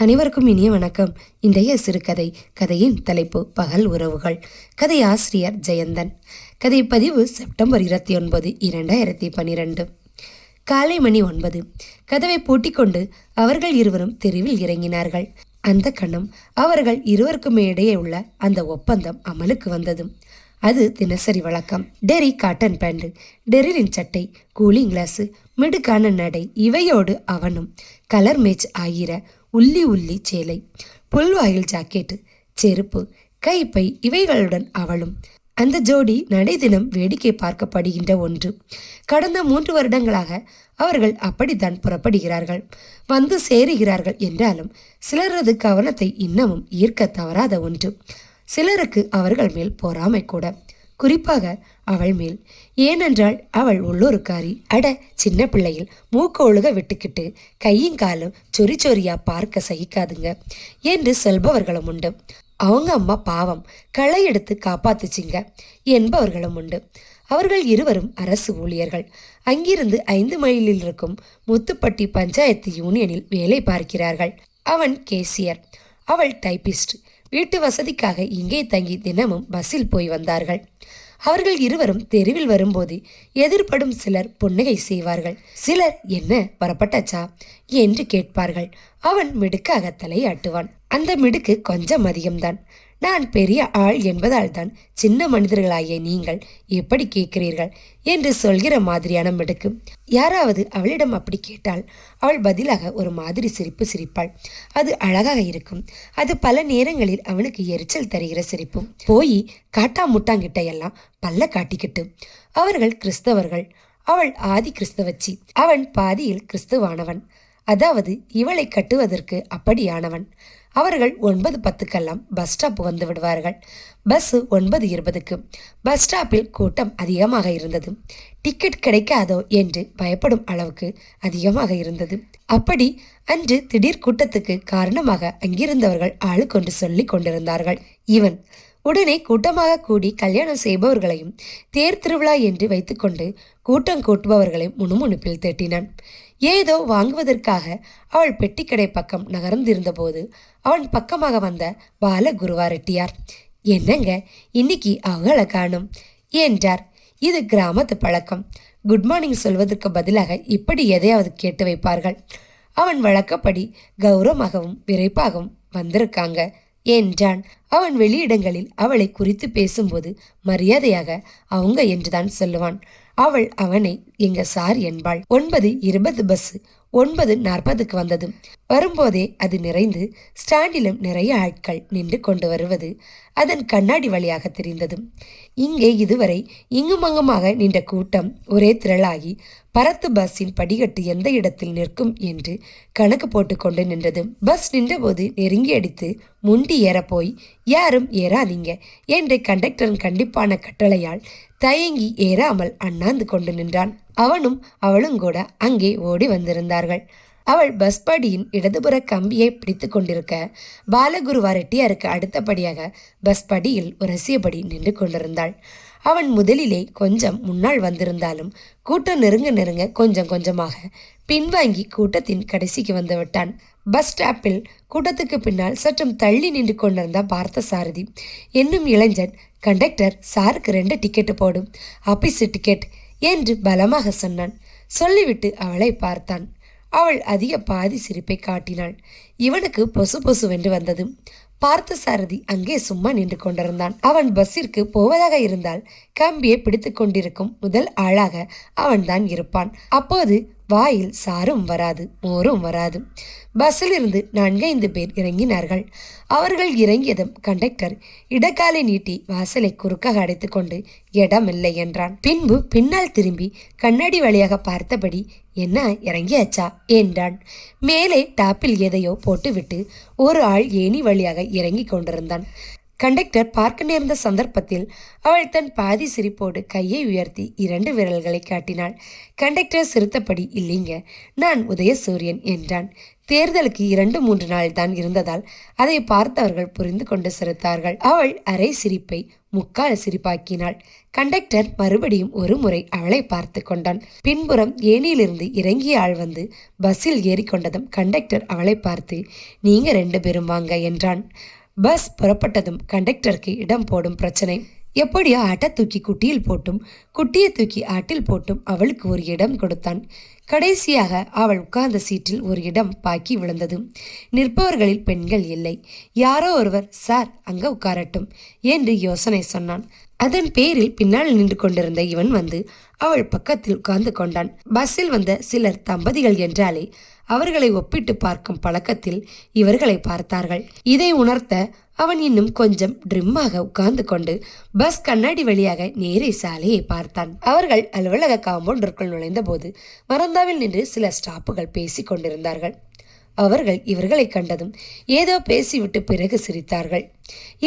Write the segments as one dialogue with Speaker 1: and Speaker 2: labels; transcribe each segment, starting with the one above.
Speaker 1: அனைவருக்கும் இனிய வணக்கம். இன்றைய சிறுகதை கதையின் தலைப்பு பகல் உறவுகள். கதை ஆசிரியர் ஜெயந்தன். கதை பதிவு செப்டம்பர் இருபத்தி ஒன்பது இரண்டாயிரத்தி பன்னிரெண்டு. காலை மணி ஒன்பது. கதவை பூட்டிக்கொண்டு அவர்கள் இருவரும் தெருவில் இறங்கினார்கள். அந்த கணம் அவர்கள் இருவருக்கும் இடையே உள்ள அந்த ஒப்பந்தம் அமலுக்கு வந்தது. அது தினசரி வழக்கம். டெரி காட்டன் பேண்ட் டெரிலின் சட்டை கூலிங் கிளாஸு மிடுக்கான நடை இவையோடு அவனும் கலர் மேட்ச் ஆகிற உள்ளி உள்ளி சேலை புல்வாயில் ஜாக்கெட்டு செருப்பு கைப்பை இவைகளுடன் அவளும். அந்த ஜோடி நடை தினம் வேடிக்கை பார்க்கப்படுகின்ற ஒன்று. கடந்த மூன்று வருடங்களாக அவர்கள் அப்படித்தான் புறப்படுகிறார்கள். வந்து சேருகிறார்கள் என்றாலும் சிலரது கவனத்தை இன்னமும் ஈர்க்க தவறாத ஒன்று. சிலருக்கு அவர்கள் மேல் பொறாமை கூட. குறிப்பாக அவள் மேல். ஏனென்றால் அவள் உள்ளொருக்காரி. அட சின்ன பிள்ளையில் மூக்க ஒழுக விட்டுக்கிட்டு கையும் காலும் சொறி சொறியா பார்க்க சகிக்காதுங்க என்று சொல்பவர்களும் உண்டு. அவங்க அம்மா பாவம். களை எடுத்து காப்பாத்துச்சிங்க என்பவர்களும் உண்டு. அவர்கள் இருவரும் அரசு ஊழியர்கள். அங்கிருந்து ஐந்து மைலில் இருக்கும் முத்துப்பட்டி பஞ்சாயத்து யூனியனில் வேலை பார்க்கிறார்கள். அவன் கேசியர். அவள் டைபிஸ்ட் வீட்டு வசதிக்காக இங்கே தங்கி தினமும் பஸ்ஸில் போய் வந்தார்கள். அவர்கள் இருவரும் தெருவில் வரும்போது எதிர்படும் சிலர் புன்னகை செய்வார்கள். சிலர் என்ன வரப்பட்டச்சா என்று கேட்பார்கள். அவன் மிடுக்காக தலையாட்டுவான் அந்த மிடுக்கு கொஞ்சம் அதிகம்தான் நான் பெரிய ஆள் என்பதால் தான் சின்ன மனிதர்களாகிய நீங்கள் எப்படி கேட்கிறீர்கள் என்று சொல்கிற மாதிரியான மிடுக்கு. யாராவது அவளிடம் அப்படி கேட்டால் அவள் பதிலாக ஒரு மாதிரி சிரிப்பு சிரிப்பாள். அது அழகாக இருக்கும். அது பல நேரங்களில் அவனுக்கு எரிச்சல் தருகிற சிரிப்பும் போய் காட்டா எல்லாம் பல்ல காட்டிக்கிட்டு அவர்கள் கிறிஸ்தவர்கள். அவள் ஆதி கிறிஸ்தவச்சி. அவன் பாதியில் கிறிஸ்துவானவன். அதாவது இவளை கட்டுவதற்கு அப்படியானவன். அவர்கள் ஒன்பது பத்துக்கெல்லாம் பஸ் ஸ்டாப் வந்து விடுவார்கள். பஸ் ஒன்பது இருபதுக்கு பஸ் ஸ்டாப்பில் கூட்டம் அதிகமாக இருந்தது. டிக்கெட் கிடைக்காதோ என்று பயப்படும் அளவுக்கு அதிகமாக இருந்தது. அப்படி அன்று திடீர் கூட்டத்துக்கு காரணமாக அங்கிருந்தவர்கள் ஆளு கொண்டு சொல்லி கொண்டிருந்தார்கள். இவன் உடனே கூட்டமாக கூடி கல்யாணம் செய்பவர்களையும் தேர் திருவிழா என்று வைத்துக்கொண்டு கூட்டம் கூட்டுபவர்களை முணுமுணுப்பில் தேட்டினான். ஏதோ வாங்குவதற்காக அவள் பெட்டிக்கடை பக்கம் நகர்ந்திருந்தபோது அவன் பக்கமாக வந்த பால குருவாரெட்டியார் என்னங்க இன்னைக்கு அவளை காணும்? என்றார். இது கிராமத்து பழக்கம். குட் மார்னிங் சொல்வதற்கு பதிலாக இப்படி எதையாவது கேட்டு வைப்பார்கள். அவன் வழக்கப்படி கௌரவமாகவும் விரைப்பாகவும் வந்திருக்காங்க. என்றான். அவன் வெளியிடங்களில் அவளை குறித்து பேசும்போது மரியாதையாக அவங்க என்றுதான் சொல்லுவான். அவள் அவனை எங்க சார் என்பாள். ஒன்பது இருபது பஸ் ஒன்பது நாற்பதுக்கு வந்ததும் வரும்போதே அது நிறைந்து ஸ்டாண்டிலும் நிறைய ஆட்கள் நின்று கொண்டு வருவது அதன் கண்ணாடி வழியாக தெரிந்தது இங்கே இதுவரை இங்குமங்குமாக நின்ற கூட்டம் ஒரே திரளாகி பரத்து பஸ்ஸின் படிகட்டு எந்த இடத்தில் நிற்கும் என்று கணக்கு போட்டுக்கொண்டு நின்றது. பஸ் நின்றபோது நெருங்கி அடித்து முண்டி ஏறப்போய் யாரும் ஏறாதீங்க என்று கண்டக்டரின் கண்டிப்பான கட்டளையால் தயங்கி ஏறாமல் அண்ணாந்து கொண்டு நின்றான். அவனும் அவளும் கூட அங்கே ஓடி வந்திருந்தார்கள். அவள் பஸ் படியின் இடதுபுற கம்பியை பிடித்து கொண்டிருக்க பாலகுருவா ரெட்டியாருக்கு அடுத்தபடியாக பஸ் படியில் உரசியபடி நின்று கொண்டிருந்தாள். அவன் முதலிலே கொஞ்சம் முன்னால் வந்திருந்தாலும் கூட்டம் நெருங்க நெருங்க கொஞ்சம் கொஞ்சமாக பின்வாங்கி கூட்டத்தின் கடைசிக்கு வந்து விட்டான். பஸ் ஸ்டாப்பில் கூட்டத்துக்கு பின்னால் சற்றும் தள்ளி நின்று கொண்டிருந்த பார்த்த சாரதி என்னும் இளைஞன் கண்டக்டர் சாருக்கு ரெண்டு டிக்கெட்டு போடும் ஆபீஸு டிக்கெட் என்று பலமாக சொன்னான். சொல்லிவிட்டு அவளை பார்த்தான். அவள் அதிக பாதி சிரிப்பை காட்டினாள். இவனுக்கு பொசு பொசுவென்று வந்தது. பார்த்த சாரதி அங்கே சும்மா நின்று கொண்டிருந்தான். அவன் பஸ்ஸிற்கு போவதாக இருந்தால் கம்பியை பிடித்து கொண்டிருக்கும் முதல் ஆளாக அவன்தான் இருப்பான். அப்போது வாயில் சாரும் வராது மோரும் வராது. பஸ்ஸில் இருந்து நான்கைந்து பேர் இறங்கினார்கள். அவர்கள் இறங்கியதும் கண்டக்டர் இடக்காலை நீட்டி வாசலை குறுக்காக அடைத்துக்கொண்டு இடமில்லை என்றான். பின்பு பின்னால் திரும்பி கண்ணாடி வழியாக பார்த்தபடி என்ன இறங்கியாச்சா? என்றான். மேலே டாப்பில் எதையோ போட்டுவிட்டு ஒரு ஆள் ஏணி வழியாக இறங்கி கொண்டிருந்தான். கண்டக்டர் பார்க்க நேர்ந்த சந்தர்ப்பத்தில் அவள் தன் பாதி சிரிப்போடு கையை உயர்த்தி இரண்டு விரல்களை காட்டினாள். கண்டக்டர் சிரித்தபடி இல்லைங்க நான் உதயசூரியன் என்றான். தேர்தலுக்கு இரண்டு மூன்று நாள் தான் இருந்ததால் அதை பார்த்தவர்கள் புரிந்து கொண்டு சிரித்தார்கள். அவள் அரை சிரிப்பை முக்கால் சிரிப்பாக்கினாள். கண்டக்டர் மறுபடியும் ஒரு முறை அவளை பார்த்து கொண்டான். பின்புறம் ஏனியிலிருந்து இறங்கிய ஆள் வந்து பஸ்ஸில் ஏறிக்கொண்டதும் கண்டக்டர் அவளை பார்த்து நீங்க ரெண்டு பேரும் வாங்க என்றான். பஸ் புறப்பட்டதும் கண்டக்டருக்கு இடம் போடும் பிரச்சனை. எப்படியோ ஆட்டை தூக்கி குட்டியில் போட்டும் குட்டியை தூக்கி ஆட்டில் போட்டும் அவளுக்கு ஒரு இடம் கொடுத்தான். கடைசியாக அவள் உட்கார்ந்த சீட்டில் ஒரு இடம் பாக்கி விழுந்தது. நிற்பவர்களில் பெண்கள் இல்லை. யாரோ ஒருவர் சார் அங்க உட்காரட்டும் என்று யோசனை சொன்னான். அதன் பேரில் பின்னால் நின்று கொண்டிருந்த இவன் வந்து அவள் பக்கத்தில் உட்கார்ந்து கொண்டான். பஸ்ஸில் வந்த சிலர் தம்பதிகள் என்றாலே அவர்களை ஒப்பிட்டு பார்க்கும் பழக்கத்தில் இவர்களை பார்த்தார்கள். இதை உணர்த்த அவன் இன்னும் கொஞ்சம் ட்ரிம்மாக உட்கார்ந்து கொண்டு பஸ் கண்ணாடி வழியாக நேரே சாலையை பார்த்தான். அவர்கள் அலுவலக காம்பவுண்டருக்குள் நுழைந்த போது மரந்தாவில் நின்று சில ஸ்டாப்புகள் பேசி கொண்டிருந்தார்கள். அவர்கள் இவர்களை கண்டதும் ஏதோ பேசிவிட்டு பிறகு சிரித்தார்கள்.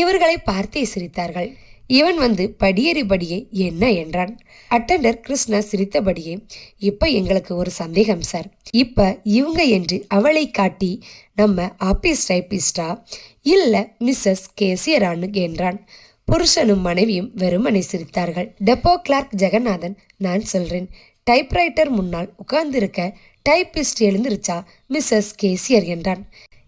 Speaker 1: இவர்களை பார்த்தே சிரித்தார்கள். இவன் வந்து படியேறிபடியே என்ன என்றான்? அட்டண்டர் கிருஷ்ணா சிரித்தபடியே இப்ப எங்களுக்கு ஒரு சந்தேகம் சார் இப்ப இவங்க என்று அவளை காட்டி நம்ம ஆபீஸ் டைப்பிஸ்டா? இல்ல மிஸ்ஸஸ் கேசியரானு? என்றான். புருஷனும் மனைவியும் வெறுமனை சிரித்தார்கள். டெப்போ கிளார்க் ஜெகநாதன் நான் சொல்றேன். டைப்ரைட்டர் முன்னால் உட்கார்ந்திருக்க டைப்பிஸ்ட் எழுந்திருச்சா மிஸ்ஸஸ் கேசியர்? என்றான்.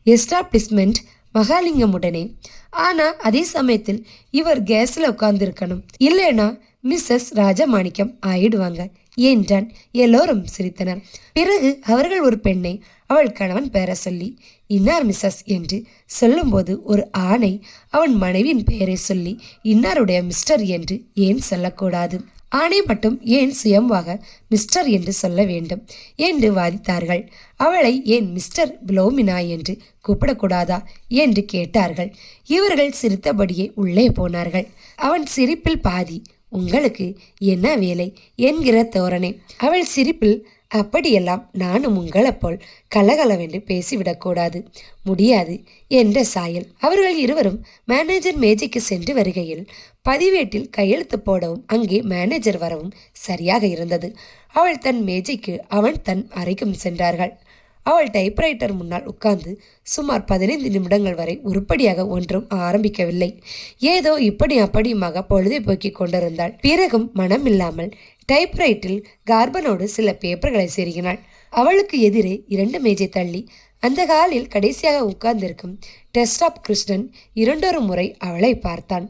Speaker 1: எஸ்டாப்ளிஷ்மெண்ட் மகாலிங்கமுடனே ஆனா அதே சமயத்தில் இவர் கேஸ்ல உட்கார்ந்திருக்கணும். இல்லைனா மிஸ்ஸஸ் ராஜமாணிக்கம் ஆயிடுவாங்க என்றான். எல்லோரும் சிரித்தனர். பிறகு அவர்கள் ஒரு பெண்ணை அவள் கணவன் பெற சொல்லி இன்னார் மிஸ்ஸஸ்? என்று சொல்லும்போது ஒரு ஆணை அவன் மனைவியின் பெயரை சொல்லி இன்னாருடைய மிஸ்டர்? என்று ஏன் சொல்லக்கூடாது? ஆணை மட்டும் ஏன் சுயம்பாக மிஸ்டர் என்று சொல்ல வேண்டும்? என்று வாதித்தார்கள். அவளை ஏன் மிஸ்டர் புலோமினா என்று கூப்பிடக்கூடாதா? என்று கேட்டார்கள். இவர்கள் சிரித்தபடியே உள்ளே போனார்கள். அவன் சிரிப்பில் பாதி உங்களுக்கு என்ன வேலை? என்கிற தோரணை. அவள் சிரிப்பில் அப்படியெல்லாம் நானும் உங்களைப் போல் கலகலவென்று பேசிவிடக்கூடாது. முடியாது என்ற சாயல். அவர்கள் இருவரும் மேனேஜர் மேஜைக்கு சென்று வருகையில் பதிவேட்டில் கையெழுத்து போடவும் அங்கே மேனேஜர் வரவும் சரியாக இருந்தது. அவள் தன் மேஜைக்கு அவன் தன் அறைக்கும் சென்றார்கள். அவள் டைப்ரைட்டர் முன்னால் உட்கார்ந்து சுமார் பதினைந்து நிமிடங்கள் வரை உருப்படியாக ஒன்றும் ஆரம்பிக்கவில்லை. ஏதோ இப்படி அப்படியுமாக பொழுதை போக்கிக் கொண்டிருந்தாள். பிறகும் மனமில்லாமல் டைப்ரைட்டில் கார்பனோடு சில பேப்பர்களை செருகினாள். அவளுக்கு எதிரே இரண்டு மேஜை தள்ளி அந்த காலில் கடைசியாக உட்கார்ந்திருக்கும் டெஸ்டாப் கிருஷ்ணன் இரண்டொரு முறை அவளை பார்த்தான்.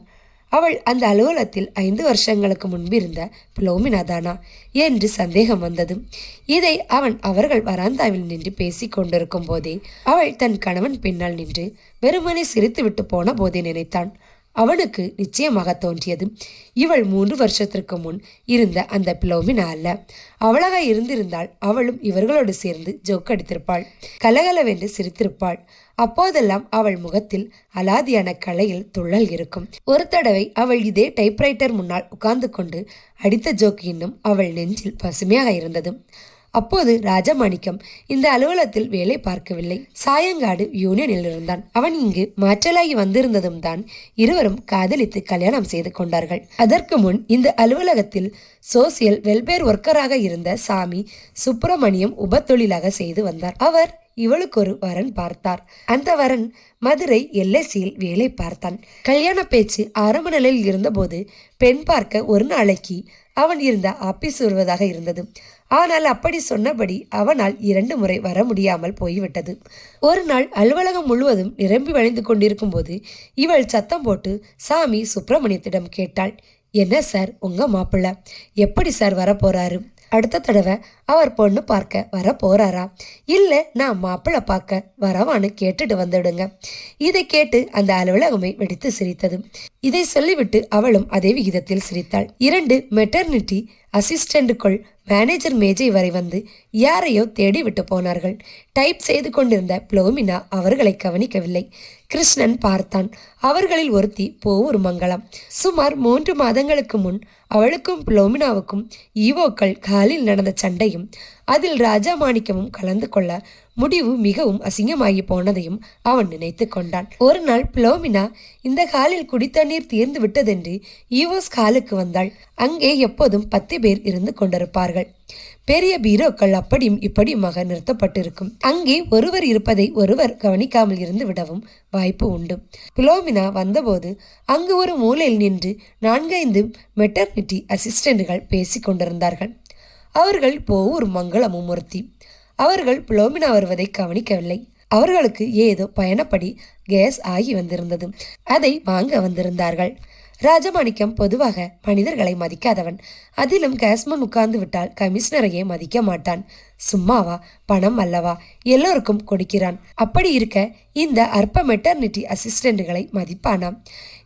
Speaker 1: அவள் அந்த அலுவலகத்தில் ஐந்து வருஷங்களுக்கு முன்பிருந்த புலோமினா தானா என்று சந்தேகம் வந்தது இதை அவன் அவர்கள் வராந்தாவில் நின்று பேசிக் கொண்டிருக்கும் போதே அவள் தன் கணவன் பின்னால் நின்று வெறுமனை சிரித்துவிட்டு போன போதே நினைத்தான். அவனுக்கு நிச்சயமாக தோன்றியது இவள் மூன்று வருஷத்திற்கு முன் இருந்த அந்த பிலோமினா அல்ல. அவளாக இருந்திருந்தால் அவளும் இவர்களோடு சேர்ந்து ஜோக்கடித்திருப்பாள் கலகலவென்று சிரித்திருப்பாள். அப்போதெல்லாம் அவள் முகத்தில் அலாதியான கலையில் துள்ளல் இருக்கும். ஒரு தடவை அவள் இதே டைப்ரைட்டர் முன்னால் உட்கார்ந்து கொண்டு அடித்த ஜோக் இன்னும் அவள் நெஞ்சில் பசுமையாக இருந்தது. அப்போது ராஜமாணிக்கம் இந்த அலுவலகத்தில் வேலை பார்க்கவில்லை. சாயங்காடு யூனியனில் இருந்தான். அவன் இங்கு மாற்றலாகி வந்திருந்ததும் தான் இருவரும் காதலித்து கல்யாணம் செய்து கொண்டார்கள். அதற்கு முன் இந்த அலுவலகத்தில் சோசியல் வெல்பேர் ஒர்க்கராக இருந்த சாமி சுப்பிரமணியம் உபத்தொழிலாக செய்து வந்தார். அவர் இவளுக்கு ஒரு வரன் பார்த்தார். அந்த வரன் மதுரை எல்ஐசியில் வேலை பார்த்தான். கல்யாண பேச்சு ஆரம்ப நிலையில் இருந்தபோது பெண் பார்க்க ஒரு நாளைக்கு அவன் இருந்த ஆபீஸ் வருவதாக இருந்தது. ஆனால் அப்படி சொன்னபடி அவனால் இரண்டு முறை வர முடியாமல் போய்விட்டது. ஒரு நாள் அலுவலகம் முழுவதும் நிரம்பி வழிந்து கொண்டிருக்கும் போது இவள் சத்தம் போட்டு சாமி சுப்பிரமணியத்திடம் கேட்டாள். என்ன சார் உங்க மாப்பிள்ள? எப்படி சார் வரப்போறாரு அடுத்த தடவை அவர் பொண்ணு பார்க்க வர போறாரா? இல்லை நான் மாப்பிள்ளை பார்க்க வரவான்னு கேட்டுட்டு வந்துடுங்க. இதை கேட்டு அந்த அலுவலகமே வெடித்து சிரித்தது. இதை சொல்லிவிட்டு அவளும் அதே விகிதத்தில் சிரித்தாள். இரண்டு மெட்டர்னிட்டி அசிஸ்டண்ட்டுக்குள் மேனேஜர் மேஜை வரை வந்து யாரையோ தேடி விட்டு போனார்கள். டைப் செய்து கொண்டிருந்த ப்ளோமினா அவர்களை கவனிக்கவில்லை. கிருஷ்ணன் பார்த்தான். அவர்களில் ஒருத்தி போவூர் மங்கலம் சுமார் மூன்று மாதங்களுக்கு முன் அவளுக்கும் புலோமினாவுக்கும் ஈவோக்கள் காலில் நடந்த சண்டையும் அதில் ராஜா மாணிக்கமும் கலந்து கொள்ள முடிவு மிகவும் அசிங்கமாகி போனதையும் அவன் நினைத்து கொண்டான். ஒரு நாள் புலோமினா இந்த காலில் குடித்தண்ணீர் தீர்ந்து விட்டதென்று ஈவோஸ் காலுக்கு வந்தாள். அங்கே எப்போதும் பத்து பேர் இருந்து கொண்டிருப்பார்கள். பெரிய பீரோக்கள் அப்படியும் இப்படியுமாக நிறுத்தப்பட்டிருக்கும். அங்கே ஒருவர் இருப்பதை ஒருவர் கவனிக்காமல் இருந்து விடவும் வாய்ப்பு உண்டு. பிலோமினா வந்தபோது அங்கு ஒரு மூலையில் நின்று நான்கைந்து மெட்டர்னிட்டி அசிஸ்டண்டுகள் பேசிக் கொண்டிருந்தார்கள். அவர்கள் போவூர் மங்களமும் ஒருத்தி அவர்கள் புலோமினா வருவதை கவனிக்கவில்லை. அவர்களுக்கு ஏதோ பயணப்படி கேஸ் ஆகி வந்திருந்தது. அதை வாங்க வந்திருந்தார்கள். ராஜமாணிக்கம் பொதுவாக மனிதர்களை மதிக்காதவன். அதிலும் கேஸ்மன் உட்கார்ந்து விட்டால் கமிஷனரையே மதிக்க மாட்டான். சும்மாவா? பணம் அல்லவா? எல்லோருக்கும் கொடுக்கிறான். அப்படி இருக்க இந்த அற்ப மெட்டர்னிட்டி அசிஸ்டண்ட்டுகளை மதிப்பானாம்.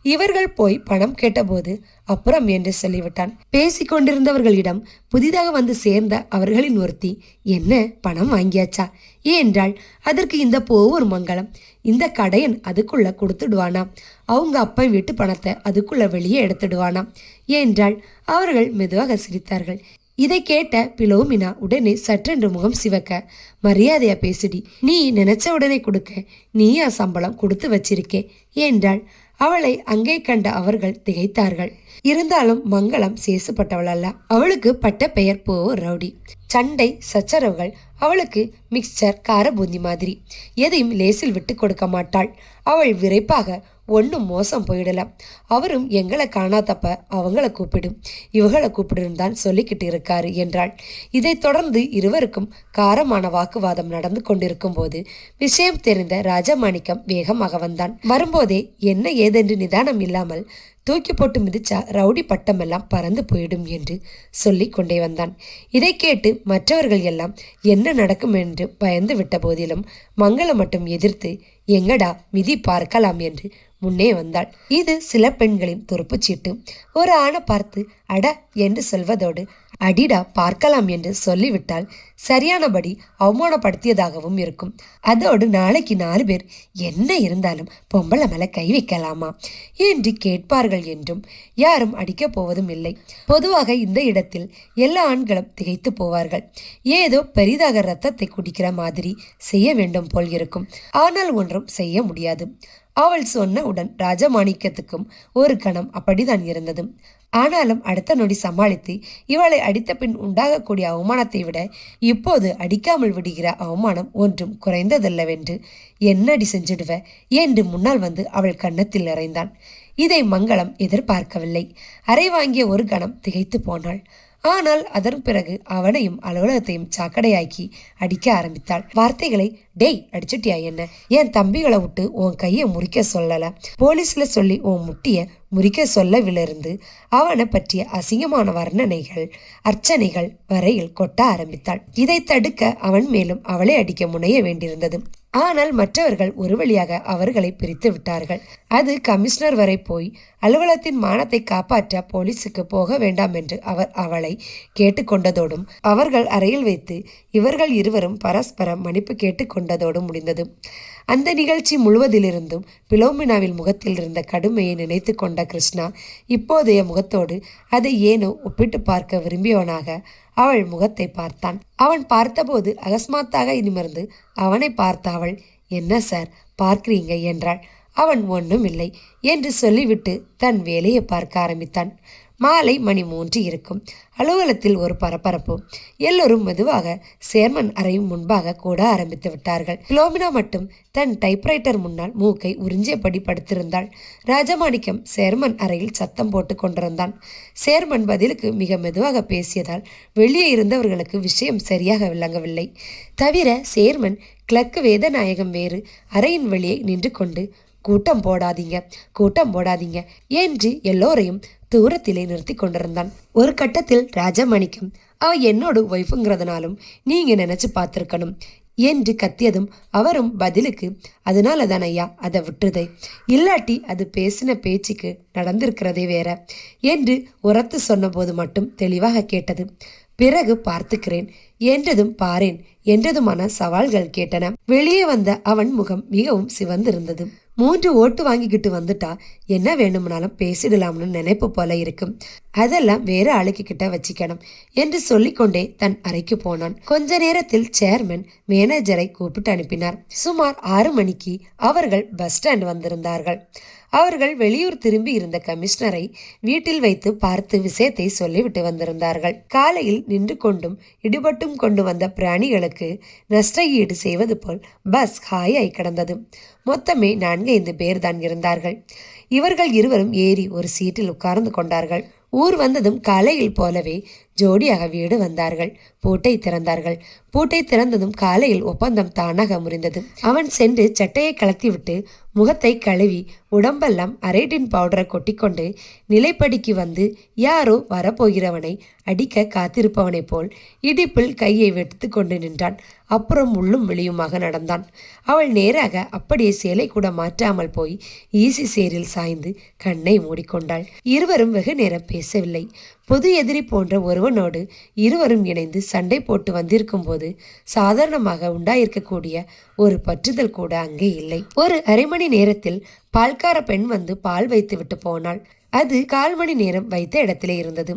Speaker 1: இவர்கள் போய் பணம் கேட்டபோது அப்புறம் என்று சொல்லிவிட்டான். பேசிக் கொண்டிருந்தவர்களிடம் புதிதாக வந்து சேர்ந்த அவர்களின் ஒருத்தி என்ன பணம் வாங்கியாச்சா? ஏனென்றால் அதற்கு இந்த போவூர் மங்களம். இந்த கடையன் அதுக்குள்ள கொடுத்துடுவானாம். அவங்க அப்பா வீட்டு பணத்தை அதுக்குள்ள வெளியே எடுத்துடுவானாம். ஏனென்றால் அவர்கள் மெதுவாக சிரித்தார்கள். இதை கேட்ட பிலோமினா உடனே சற்றென்று முகம் சிவக்க மரியாதையா பேசுடி. நீ நினைச்ச உடனே கொடுக்க. நீயா சம்பளம் கொடுத்து வச்சிருக்கே. ஏன்றால் அவளை அங்கே கண்ட அவர்கள் திகைத்தார்கள். இருந்தாலும் மங்களம் சேசுப்பட்டவள் அல்ல அவளுக்கு பட்ட பெயர் போ ரவுடி. சண்டை சச்சரவுகள் அவளுக்கு மிக்சர் கார பூந்தி மாதிரி. எதையும் லேசில் விட்டு கொடுக்க மாட்டாள். அவள் விரைப்பாக ஒன்றும் மோசம் போயிடலாம் அவரும் எங்களை காணாதப்ப அவங்கள கூப்பிடும் இவங்களை கூப்பிடுன்னு தான் சொல்லிக்கிட்டு இருக்காரு என்றாள். இதைத் தொடர்ந்து இருவருக்கும் காரமான வாக்குவாதம் நடந்து கொண்டிருக்கும் போது விஷயம் தெரிந்த ராஜமாணிக்கம் வேகமாக வந்தான். வரும்போதே என்ன ஏதென்று நிதானம் இல்லாமல் தூக்கி போட்டு மிதிச்சா ரவுடி பட்டமெல்லாம் பறந்து போயிடும் என்று சொல்லி கொண்டே வந்தான். இதை கேட்டு மற்றவர்கள் எல்லாம் என்ன நடக்கும்? என்று பயந்து விட்ட போதிலும் மங்களம் மட்டும் எதிர்த்து எங்கடா மிதி பார்க்கலாம் என்று முன்னே வந்தாள். இது சில பெண்களின் துருப்பு சீட்டு ஒரு ஆணை பார்த்து அட என்று சொல்வதோடு அடிடா பார்க்கலாம் என்று சொல்லிவிட்டால் சரியானபடி அவமானப்படுத்தியதாகவும் இருக்கும். அதோடு நாளைக்கு நாலு பேர் என்ன இருந்தாலும் பொம்பளை மேல கை வைக்கலாமா? என்று கேட்பார்கள் என்றும் யாரும் அடிக்கப் போவதும் இல்லை. பொதுவாக இந்த இடத்தில் எல்லா ஆண்களும் திகைத்து போவார்கள். ஏதோ பெரிதாக ரத்தத்தை குடிக்கிற மாதிரி செய்ய வேண்டும் போல் இருக்கும். ஆனால் ஒன்றும் செய்ய முடியாது. அவள் சொன்னவுடன் ராஜமாணிக்கத்துக்கும் ஒரு கணம் அப்படிதான் இருந்தது. ஆனாலும் அடுத்த நொடி சமாளித்து இவளை அடித்த பின் உண்டாகக்கூடிய அவமானத்தை விட இப்போது அடிக்காமல் விடுகிற அவமானம் ஒன்றும் குறைந்ததல்லவென்று. என்னடி செஞ்சிடுவ என்று முன்னால் வந்து அவள் கன்னத்தில் நிறைந்தான். இதை மங்களம் எதிர்பார்க்கவில்லை. அறை வாங்கிய ஒரு கணம் திகைத்து போனாள். ஆனால் அதன் பிறகு அவனையும் அலுவலகத்தையும் சாக்கடையாக்கி அடிக்க ஆரம்பித்தாள். வார்த்தைகளை டேய் அடிச்சுட்டியா என்ன? என் தம்பிகளை விட்டு உன் கையை முறிக்க சொல்லல. போலீஸ்ல சொல்லி உன் முட்டிய முறிக்க சொல்லவிலிருந்து அவனை பற்றிய அசிங்கமான வர்ணனைகள் அர்ச்சனைகள் வரையில் கொட்ட ஆரம்பித்தாள். இதை தடுக்க அவன் மேலும் அவளை அடிக்க முனைய வேண்டியிருந்தது. ஆனால் மற்றவர்கள் ஒரு வழியாக அவர்களை பிரித்து விட்டார்கள். அது கமிஷனர் வரை போய் அலுவலகத்தின் மானத்தை காப்பாற்ற போலீஸுக்கு போக வேண்டாம் என்று அவர் அவளை கேட்டுக்கொண்டதோடும் அவர்கள் அறையில் வைத்து இவர்கள் இருவரும் பரஸ்பரம் மன்னிப்பு கேட்டுக்கொண்டதோடும் முடிந்தது. அந்த நிகழ்ச்சி முழுவதிலிருந்தும் பிலோமினாவில் முகத்தில் இருந்த கடுமையை நினைத்து கொண்ட கிருஷ்ணா இப்போதைய முகத்தோடு அதை ஏனோ ஒப்பிட்டு பார்க்க விரும்பியவனாக அவள் முகத்தை பார்த்தான். அவன் பார்த்தபோது அகஸ்மாத்தாக இனிமர்ந்து அவனை பார்த்த அவள் என்ன சார்? பார்க்கிறீங்க? என்றாள். அவன் ஒன்றும் இல்லை என்று சொல்லிவிட்டு தன் வேலையை பார்க்க ஆரம்பித்தான். மாலை மணி மூன்று இருக்கும். அலுவலகத்தில் ஒரு பரபரப்பு. எல்லோரும் மெதுவாக சேர்மன் அறையும் முன்பாக கூட ஆரம்பித்து விட்டார்கள். பிலோமினா மட்டும் தன் டைப்ரைட்டர் முன்னால் மூக்கை உறிஞ்சியபடி படுத்திருந்தாள். ராஜமாணிக்கம் சேர்மன் அறையில் சத்தம் போட்டு கொண்டிருந்தான். சேர்மன் பதிலுக்கு மிக மெதுவாக பேசியதால் வெளியே இருந்தவர்களுக்கு விஷயம் சரியாக விளங்கவில்லை. தவிர சேர்மன் கிழக்கு வேதநாயகம் வேறு அறையின் வெளியே நின்று கொண்டு கூட்டம் போடாதீங்க கூட்டம் போடாதீங்க என்று எல்லோரையும் தூரத்திலே நிறுத்தி கொண்டிருந்தான். ஒரு கட்டத்தில் ராஜமணிக்கும் அவ என்னோட ஒய்ஃபுங்கிறதுனாலும் நீங்க நினைச்சு பார்த்துருக்கணும் என்று கத்தியதும் அவரும் பதிலுக்கு அதனால தான் ஐயா அதை விட்டுதே இல்லாட்டி அது பேசின பேச்சுக்கு நடந்திருக்கிறதே வேற என்று உரத்து சொன்னபோது மட்டும் தெளிவாக கேட்டது. பிறகு பார்த்துக்கிறேன். என்றதும் பாரேன். என்றதுமான சவால்கள் கேட்டன. வெளியே வந்த அவன் முகம் மிகவும் சிவந்திருந்தது. மூன்று ஓட்டு வாங்கிக்கிட்டு வந்துட்டா என்ன வேணும்னாலும் பேசிடலாம்னு நினைப்பு போல இருக்கும் அதெல்லாம் வேற ஆளுக்கு கிட்ட வச்சுக்கணும் என்று சொல்லிக்கொண்டே தன் அறைக்கு போனான். கொஞ்ச நேரத்தில் சேர்மன் மேனேஜரை கூப்பிட்டு அனுப்பினார். சுமார் ஆறு மணிக்கு அவர்கள் பஸ் ஸ்டாண்ட் வந்திருந்தார்கள். அவர்கள் வெளியூர் திரும்பி இருந்த கமிஷனரை வீட்டில் வைத்து பார்த்து விஷயத்தை சொல்லிவிட்டு வந்திருந்தார்கள். காலையில் நின்று கொண்டும் இடுபட்டும் கொண்டு வந்த பிராணிகளுக்கு நஷ்ட ஈடு செய்வது போல் பஸ் ஹாயாய் கிடந்தது. மொத்தமே நான்கைந்து பேர் தான் இருந்தார்கள். இவர்கள் இருவரும் ஏறி ஒரு சீட்டில் உட்கார்ந்து கொண்டார்கள். ஊர் வந்ததும் காலையில் போலவே ஜோடியாக வீடு வந்தார்கள். பூட்டை திறந்தார்கள். பூட்டை திறந்ததும் காலையில் ஒப்பந்தம் தானாக முறிந்தது. அவன் சென்று சட்டையை கலத்திவிட்டு முகத்தை கழுவி உடம்பெல்லாம் அரைடின் பவுடரை கொட்டிக்கொண்டு நிலைப்படிக்கு வந்து யாரோ வரப்போகிறவனை அடிக்க காத்திருப்பவனைப் போல் இடிப்பில் கையை வெடுத்து கொண்டு நின்றான். அப்புறம் உள்ளும் வெளியுமாக நடந்தான். அவள் நேராக அப்படியே சேலை கூட மாற்றாமல் போய் ஈசி சேரில் சாய்ந்து கண்ணை மூடிக்கொண்டாள். இருவரும் வெகு நேரம் பேசவில்லை. பொது எதிரி போன்ற ஒருவனோடு இருவரும் இணைந்து சண்டை போட்டு வந்திருக்கும் போது சாதாரணமாக உண்டாயிருக்கக்கூடிய ஒரு பற்றுதல் கூட அங்கே இல்லை. ஒரு அரை மணி நேரத்தில் பால்கார பெண் வந்து பால் வைத்து விட்டு போனாள். அது கால் மணி நேரம் வைத்த இடத்திலே இருந்தது.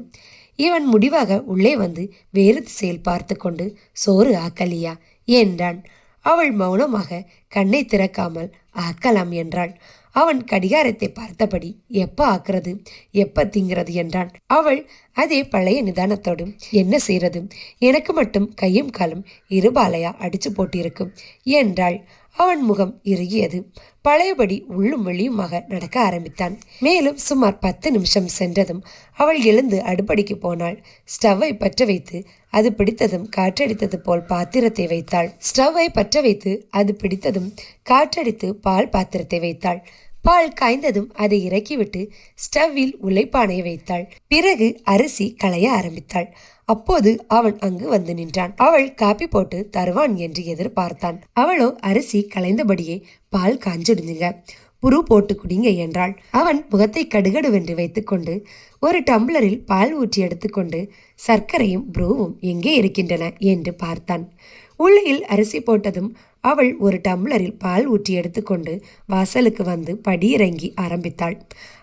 Speaker 1: இவன் முடிவாக உள்ளே வந்து வேறு திசையில் பார்த்து கொண்டு சோறு ஆக்கலியா? என்றான். அவள் மௌனமாக கண்ணை திறக்காமல் ஆக்கலாம் என்றாள். அவன் கடிகாரத்தை பார்த்தபடி எப்ப ஆக்குறது? எப்ப திங்கிறது? என்றான். அவள் அதே பழைய நிதானத்தோடும் என்ன செய்யறது எனக்கு மட்டும் கையும் காலும் இருபாலையா அடிச்சு போட்டிருக்கும் என்றாள். அவன் முகம் இறுகியது. பழையபடி உள்ளும் வெளியுமாக நடக்க ஆரம்பித்தான். மேலும் சுமார் பத்து நிமிஷம் சென்றதும் அவள் எழுந்து அடுப்படிக்கு போனாள். ஸ்டவ்வை பற்ற வைத்து அது பிடித்ததும் காற்றடித்தது போல் பாத்திரத்தை வைத்தாள். ஸ்டவ்வை பற்ற வைத்து அது பிடித்ததும் காற்றடித்து பால் பாத்திரத்தை வைத்தாள். பால் காய்ந்ததும் அதை இறக்கிவிட்டு ஸ்டவ்வில் உலைப்பானை வைத்தாள். பிறகு அரிசி களைய ஆரம்பித்தாள். அப்போது அவன் அங்கு வந்து நின்றான். அவள் காப்பி போட்டு தருவான் என்று எதிர்பார்த்தான். அவளோ அரிசி கலைந்தபடியே பால் காஞ்சிடுஞ்சுங்க. புரு போட்டு குடிங்க என்றாள். அவன் முகத்தை கடுகடுவென்று வைத்துக்கொண்டு ஒரு டம்ளரில் பால் ஊற்றி எடுத்துக்கொண்டு சர்க்கரையும் ப்ரூவும் எங்கே இருக்கின்றன என்று பார்த்தான். உள்ளையில் அரிசி போட்டதும் அவள் ஒரு டம்ளரில் பால் ஊற்றி எடுத்துக்கொண்டு வாசலுக்கு வந்து படியிறங்கி ஆரம்பித்தாள்.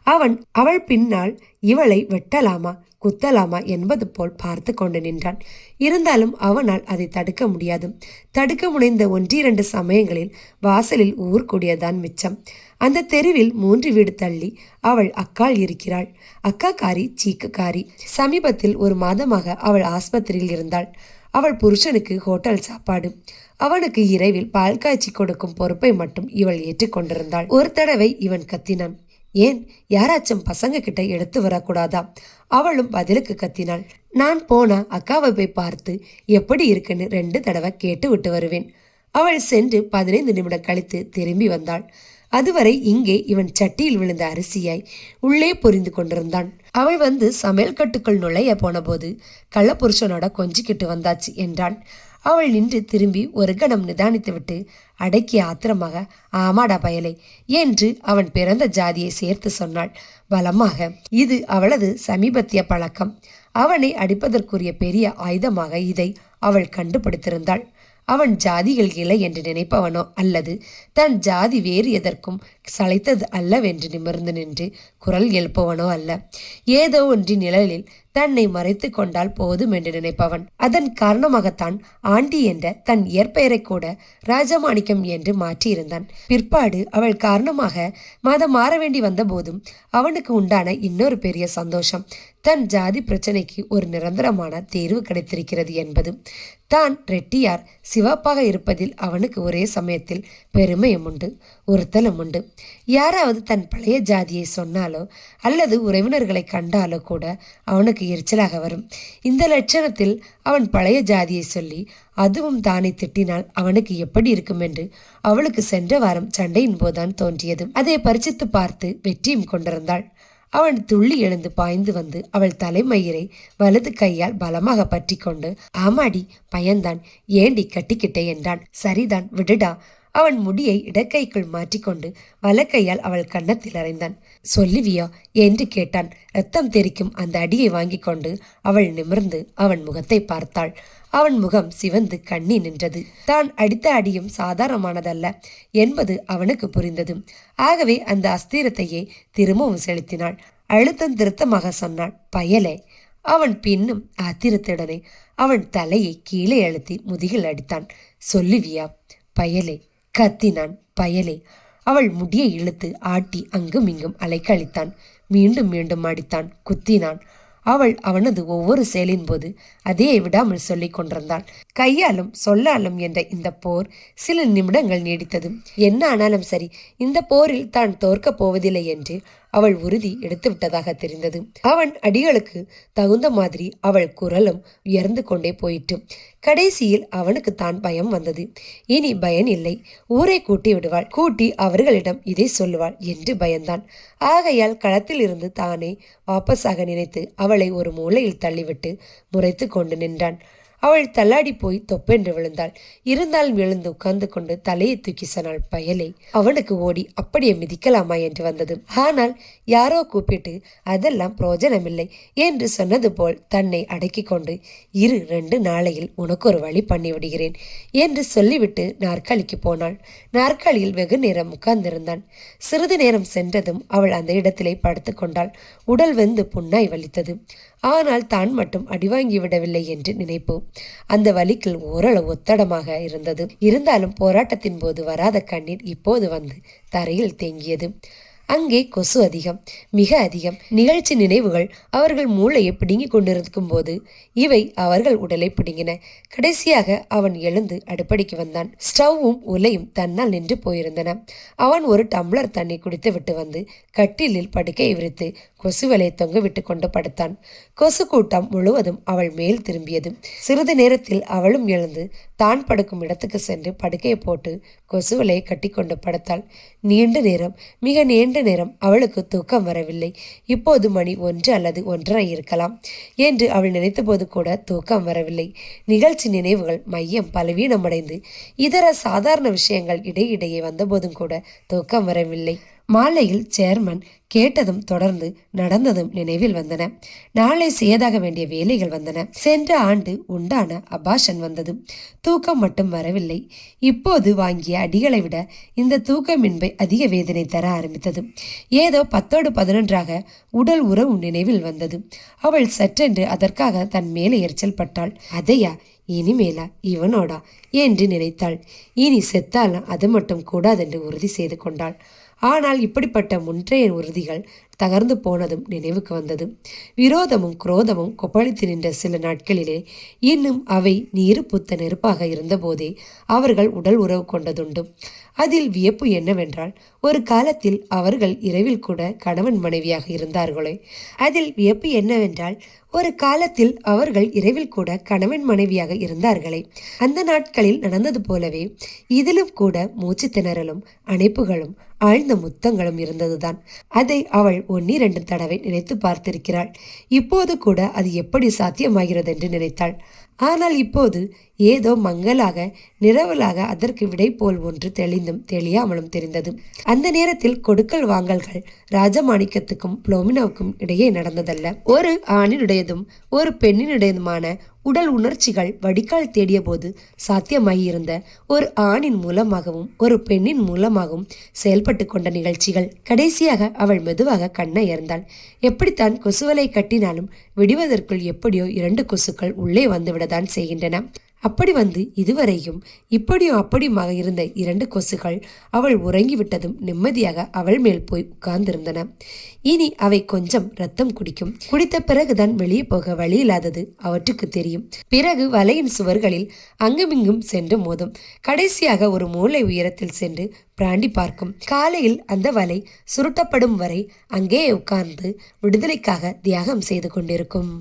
Speaker 1: அவன் அவள் பின்னால் இவளை வெட்டலாமா? குத்தலாமா என்பது போல் பார்த்து கொண்டு நின்றான். இருந்தாலும் அவனால் அதை தடுக்க முடியாது. தடுக்க முனைந்த ஒன்றிரண்டு சமயங்களில் வாசலில் ஊர்கூடியதான் மிச்சம். அந்த தெருவில் மூன்று வீடு தள்ளி அவள் அக்காள் இருக்கிறாள். அக்காக்காரி சீக்கக்காரி. சமீபத்தில் ஒரு மாதமாக அவள் ஆஸ்பத்திரியில் இருந்தாள். அவள் புருஷனுக்கு ஹோட்டல் சாப்பாடு. அவனுக்கு இரவில் பால் காய்ச்சி கொடுக்கும் பொறுப்பை மட்டும் இவள் ஏற்றுக்கொண்டிருந்தாள். ஒரு தடவை இவன் கத்தினான். ஏன் யாராச்சும் பசங்க கிட்ட எடுத்து வரக்கூடாதா? அவளும் பதிலுக்கு கத்தினாள். நான் போனா அக்காவை போய் பார்த்து எப்படி இருக்குன்னு ரெண்டு தடவை கேட்டு விட்டு வருவேன். அவள் சென்று பதினைந்து நிமிடம் கழித்து திரும்பி வந்தாள். அதுவரை இங்கே இவன் சட்டியில் விழுந்த அரிசியாய் உள்ளே புரிந்து கொண்டிருந்தான். அவள் வந்து சமையல் கட்டுக்குள் நுழைய போனபோது கள்ளப்புருஷனோட கொஞ்சிக்கிட்டு வந்தாச்சு என்றான். அவள் நின்று திரும்பி ஒரு கணம் நிதானித்துவிட்டு அடக்கிய ஆத்திரமாக ஆமாடா பயலை என்று அவன் பிறந்த ஜாதியை சேர்த்து சொன்னாள். பலமாக இது அவளது சமீபத்திய பழக்கம். அவனை அடிப்பதற்குரிய பெரிய ஆயுதமாக இதை அவள் கண்டுபிடித்திருந்தாள். அவன் ஜாதிகள் இல்லை என்று நினைப்பவனோ அல்லது தன் ஜாதி வேறு எதற்கும் சளைத்தது அல்லவென்று நிமிர்ந்து நின்று குரல் எழுப்பவனோ அல்ல. ஏதோ ஒன்றின் நிழலில் தன்னை மறைத்து கொண்டால் போதும் என்று நினைப்பவன். அதன் காரணமாகத்தான் ஆண்டி என்ற தன் இயற்பெயரை கூட ராஜமாணிக்கம் என்று மாற்றியிருந்தான். பிற்பாடு அவள் காரணமாக மாதம் மாற வேண்டி வந்த போதும் அவனுக்கு உண்டான இன்னொரு பெரிய சந்தோஷம். தன் ஜாதி பிரச்சனைக்கு ஒரு நிரந்தரமான தேர்வு கிடைத்திருக்கிறது என்பது தான் ரெட்டியார் சிவப்பாக இருப்பதில் அவனுக்கு ஒரே சமயத்தில் பெருமையும் உண்டு ஒருத்தலும் உண்டு. யாராவது தன் பழைய ஜாதியை சொன்னாலோ அல்லது உறவினர்களை கண்டாலோ கூட அவனுக்கு எரிச்சலாக வரும். இந்த லட்சணத்தில் அவன் பழைய ஜாதியை சொல்லி அதுவும் தானே திட்டினால் அவனுக்கு எப்படி இருக்கும் என்று அவளுக்கு சென்ற வாரம் சண்டையின் போதுதான் தோன்றியது. அதை பரிசித்து பார்த்து வெற்றியும் கொண்டிருந்தாள். அவன் துள்ளி எழுந்து பாய்ந்து வந்து அவள் தலைமயிரை வலது கையால் பலமாக பற்றி கொண்டு ஆமாடி பயந்தான் ஏண்டி கட்டிக்கிட்டே என்றான். சரிதான் விடுடா அவன் முடியை இடக்கைக்குள் மாற்றிக்கொண்டு வலக்கையால் அவள் கன்னத்தில் அறைந்தான். சொல்லுவியா? என்று கேட்டான். ரத்தம் தெரிக்கும் அந்த அடியை வாங்கி கொண்டு அவள் நிமிர்ந்து அவன் முகத்தை பார்த்தாள். அவன் முகம் சிவந்து கண்ணி நின்றது. தான் அடித்த அடியும் சாதாரணமானதல்ல என்பது அவனுக்கு புரிந்தது. ஆகவே அந்த அஸ்திரத்தையே திரும்பவும் செலுத்தினாள். அழுத்தம் திருத்தமாக சொன்னாள் பயலே. அவன் பின்னும் ஆத்திரத்துடனே அவன் தலையை கீழே அழுத்தி முதுகில் அடித்தான். சொல்லுவியா? பயலே. கத்தினான் பயலே. அவள் முடியை இழுத்து ஆட்டி அங்கும் இங்கும் அலைக்கழித்தான். மீண்டும் மீண்டும் அடித்தான் குத்தினான். அவள் அவனது ஒவ்வொரு செயலின் போது அதே விடாமல் சொல்லிக் கொண்டிருந்தாள். கையாலும் சொல்லாலும் என்ற இந்த போர் சில நிமிடங்கள் நீடித்தது. என்ன ஆனாலும் சரி இந்த போரில் தான் தோற்கப் போவதில்லை என்று அவள் உறுதி எடுத்து விட்டதாக தெரிந்தது. அவன் அடிகளுக்கு தகுந்த மாதிரி அவள் குரலும் உயர்ந்து கொண்டே போயிட்டு கடைசியில் அவனுக்கு தான் பயம் வந்தது. இனி பயன் இல்லை. ஊரை கூட்டி விடுவாள். கூட்டி அவர்களிடம் இதை சொல்லுவாள் என்று பயந்தான். ஆகையால் களத்தில் இருந்து தானே வாபஸாக நினைத்து அவளை ஒரு மூலையில் தள்ளிவிட்டு முறைத்து கொண்டு நின்றான். அவள் தள்ளாடி போய் தொப்பென்று விழுந்தாள். இருந்தால் விழுந்து உட்கார்ந்து கொண்டு தலையை தூக்கி சொன்னாள் பயலை அவனுக்கு ஓடி அப்படியே மிதிக்கலாமா? என்று வந்தது. ஆனால் யாரோ கூப்பிட்டு அதெல்லாம் பிரயோஜனமில்லை என்று சொன்னது போல் தன்னை அடக்கி கொண்டு இரு ரெண்டு நாளையில் உனக்கு ஒரு வழி பண்ணிவிடுகிறேன் என்று சொல்லிவிட்டு நாற்காலிக்கு போனாள். நாற்காலியில் வெகு நேரம் உட்கார்ந்திருந்தான். சிறிது நேரம் சென்றதும் அவள் அந்த இடத்திலே படுத்து கொண்டாள். உடல் வெந்து புண்ணாய் வலித்தது. ஆனால் தான் மட்டும் அடிவாங்கி விடவில்லை என்று நினைப்போம். அந்த வலிக்கில் ஓரளவு ஒத்தடமாக இருந்தது. இருந்தாலும் போராட்டத்தின் போது வராத கண்ணீர் இப்போது வந்து தரையில் தேங்கியது. அங்கே கொசு அதிகம் மிக அதிகம். நிகழ்ச்சி நினைவுகள் அவர்கள் மூளையை பிடுங்கிக் கொண்டிருக்கும் போது இவை அவர்கள் உடலை பிடுங்கின. கடைசியாக அவன் எழுந்து அடுப்படிக்கு வந்தான். ஸ்டவ்வும் உலையும் தன்னால் நின்று போயிருந்தன. அவன் ஒரு டம்ளர் தண்ணி குடித்து விட்டு வந்து கட்டிலில் படுக்கையை விரித்து கொசுவலை தொங்க விட்டு கொண்டு படுத்தான். கொசு கூட்டம் முழுவதும் அவள் மேல் திரும்பியது. சிறிது நேரத்தில் அவளும் எழுந்து தான் படுக்கும் இடத்துக்கு சென்று படுக்கையை போட்டு கொசுவலை கட்டிக்கொண்டு படுத்தாள் நீண்ட நேரம் மிக நீண்ட நேரம் அவளுக்கு தூக்கம் வரவில்லை. இப்போது மணி ஒன்று அல்லது ஒன்றரை இருக்கலாம் என்று அவள் நினைத்தபோது கூட தூக்கம் வரவில்லை. நிகழ்ச்சி நினைவுகள் மையம் பலவீனமடைந்து இதர சாதாரண விஷயங்கள் இடையிடையே வந்தபோதும் கூட தூக்கம் வரவில்லை. மாலையில் சேர்மன் கேட்டதும் தொடர்ந்து நடந்ததும் நினைவில் வந்தன. நாளை செய்யதாக வேண்டிய வேலைகள் வந்தன. சென்ற ஆண்டு உண்டான அபாஷன் வந்தது. தூக்கம் மட்டும் வரவில்லை. இப்போது வாங்கிய அடிகளை விட இந்த தூக்கமின்மை அதிக வேதனை தர ஆரம்பித்தது. ஏதோ பத்தோடு பதினொன்றாக உடல் உறவு நினைவில் வந்தது. அவள் சற்றென்று அதற்காக தன் மேலே எரிச்சல் பட்டாள். அதையா? இனிமேலா? இவனோடா? என்று நினைத்தாள். இனி செத்தாலும் அது மட்டும் கூடாதென்று உறுதி செய்து கொண்டாள். ஆனால் இப்படிப்பட்ட முன்றைய உறுதிகள் தகர்ந்து போனதும் நினைவுக்கு வந்தது. விரோதமும் குரோதமும் கொப்பளித்து நின்ற சில நாட்களிலே இன்னும் அவை நீரு புத்த நெருப்பாக இருந்தபோதே அவர்கள் உடல் உறவு கொண்டதுண்டு. அதில் வியப்பு என்னவென்றால் ஒரு காலத்தில் அவர்கள் இரவில் கூட கணவன் மனைவியாக இருந்தார்களே. அதில் வியப்பு என்னவென்றால் ஒரு காலத்தில் அவர்கள் இரவில் கூட கணவன் மனைவியாக இருந்தார்களே. அந்த நாட்களில் நடந்தது போலவே இதிலும் கூட மூச்சு திணறலும் அணைப்புகளும் ஆழ்ந்த முத்தங்களும் இருந்ததுதான். அதை அவள் ஒன்னிரண்டு தடவை நினைத்து பார்த்திருக்கிறாள். இப்போது கூட அது எப்படி சாத்தியமாகிறது என்று நினைத்தாள். ஆனால் இப்போது ஏதோ மங்கலாக நிரவலாக அதற்கு விடை போல் ஒன்று தெளிந்தும் தெளியாமலும் தெரிந்தது அந்த நேரத்தில் கொடுக்கல் வாங்கல்கள் ராஜமாணிக்கத்துக்கும் புளோமினோவுக்கும் இடையே நடந்ததல்ல. ஒரு ஆணினுடையதும் ஒரு பெண்ணினுடையதுமான உடல் உணர்ச்சிகள் வடிகால் தேடிய போது சாத்தியமாகியிருந்த ஒரு ஆணின் மூலமாகவும் ஒரு பெண்ணின் மூலமாகவும் செயல்பட்டு கொண்ட நிகழ்ச்சிகள் கடைசியாக அவள் மெதுவாக கண்ணை இறந்தாள் எப்படித்தான் கொசுவலை கட்டினாலும் விடுவதற்குள் எப்படியோ இரண்டு கொசுக்கள் உள்ளே வந்துவிடத்தான் செய்கின்றன. அப்படி வந்து இதுவரையும் இப்படியும் அப்படியுமாக இருந்த இரண்டு கொசுகள் அவள் உறங்கிவிட்டதும் நிம்மதியாக அவள் மேல் போய் உட்கார்ந்திருந்தன. இனி அவை கொஞ்சம் ரத்தம் குடிக்கும். குடித்த பிறகுதான் வெளியே போக வழி இல்லாதது அவற்றுக்கு தெரியும். பிறகு வலையின் சுவர்களில் அங்குமிங்கும் சென்று மோதும். கடைசியாக ஒரு மூளை உயரத்தில் சென்று பிராண்டி பார்க்கும். காலையில் அந்த வலை சுருட்டப்படும் வரை அங்கே உட்கார்ந்து விடுதலைக்காக தியாகம் செய்து கொண்டிருக்கும்.